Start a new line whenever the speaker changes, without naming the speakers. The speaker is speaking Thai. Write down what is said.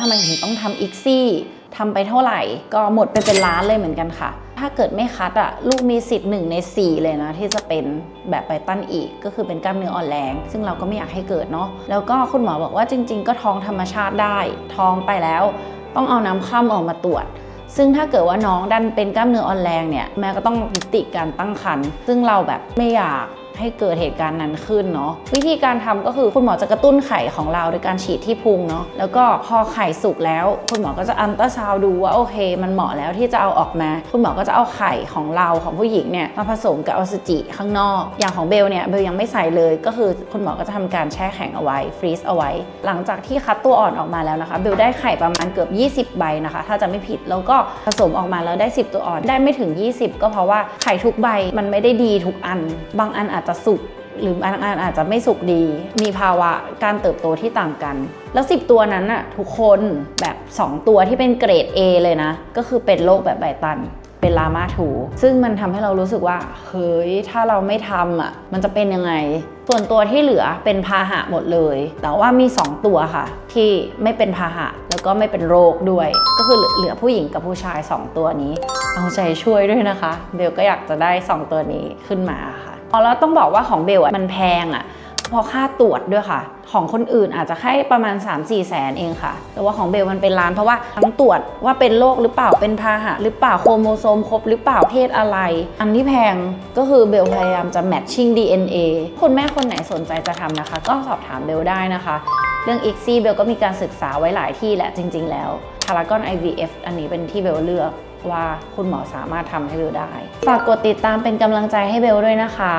ทำไมถึงต้องทำอีกซี่ทำไปเท่าไหร่ ก็หมดไปเป็นล้านเลยเหมือนกันค่ะ ถ้าเกิดไม่คัดอะลูกมีสิทธิ์หนึ่งใน 4 เลยนะ ที่จะเป็นแบบไบตันอีก ก็คือเป็นกล้ามเนื้ออ่อนแรง ซึ่งเราก็ไม่อยากให้เกิดเนาะแล้วก็คุณหมอบอกว่าจริง ๆ ก็ท้องธรรมชาติได้ ท้องไปแล้ว ต้องเอาน้ำข้ามออกมาตรวจซึ่งถ้าเกิดว่าน้องดันเป็นกล้ามเนื้ออ่อนแรงเนี่ยแม่ก็ต้องยุติการตั้งครรภ์ซึ่งเราแบบไม่อยาก ให้เกิดเหตุการณ์นั้นขึ้นเนาะวิธีการทำก็คือคุณหมอจะกระตุ้นไข่ของเราโดยการฉีดที่พุงเนาะแล้วก็พอไข่สุกแล้ว คุณหมอก็จะอันตราซาวดูว่าโอเค มันเหมาะแล้วที่จะเอาออกมา คุณหมอก็จะเอาไข่ของเราของผู้หญิงเนี่ยมาผสมกับอสุจิข้างนอก อย่างของเบลเนี่ยเบลยังไม่ใส่เลยก็คือคุณหมอก็จะทำการแช่แข็งเอาไว้ฟรีซเอาไว้ หลังจากที่คัดตัวอ่อนออกมาแล้วนะคะเบลได้ไข่ประมาณเกือบ 20 ใบนะคะ ถ้าจะไม่ผิดแล้วก็ผสมออกมาแล้วได้ 10 ตัวอ่อนได้ไม่ถึง 20 ก็เพราะว่าไข่ทุกใบมันไม่ได้ดีทุกอัน บางอันอาจจะสุกหรือบางอันอาจจะไม่สุกดี มีภาวะการเติบโตที่ต่างกัน แล้ว 10 ตัวนั้นอะทุกคนแบบ 2 ตัวที่เป็นเกรด A เลยนะ ก็คือเป็นโรคแบบไบตัน เป็นลามาถู ซึ่งมันทำให้เรารู้สึกว่า เฮ้ย ถ้าเราไม่ทำอะ มันจะเป็นยังไง ส่วนตัวที่เหลือเป็นพาหะหมดเลย แต่ว่ามี 2 ตัวค่ะ ที่ไม่เป็นพาหะแล้วก็ไม่เป็นโรคด้วย ก็คือเหลือผู้หญิงกับผู้ชาย 2 ตัวนี้ เอาใจช่วยด้วยนะคะ เบลก็อยากจะได้ 2 ตัวนี้ขึ้นมาค่ะอ๋อแล้วต้องบอกว่าของเบลอะมันแพงอะ พราะค่าตรวจด้วยค่ะ ของคนอื่นอาจจะแค่ประมาณ 3-4แสนเองค่ะ แต่ว่าของเบลมันเป็นล้านเพราะว่าทั้งตรวจว่าเป็นโรคหรือเปล่าเป็นพาหะหรือเปล่าโครโมโซมครบหรือเปล่าเพศอะไร อันที่แพงก็คือเบลพยายามจะ matching DNA คุณแม่คนไหนสนใจจะทำนะคะ ก็สอบถามเบลได้นะคะ เรื่อง i x ซี่เบลก็มีการศึกษาไว้หลายที่แหละจริง ๆ แล้วพารากอน IVF อันนี้เป็นที่เบลเลือกว่าคุณหมอสามารถทำให้เบลได้ ฝากกดติดตามเป็นกำลังใจให้เบลด้วยนะคะ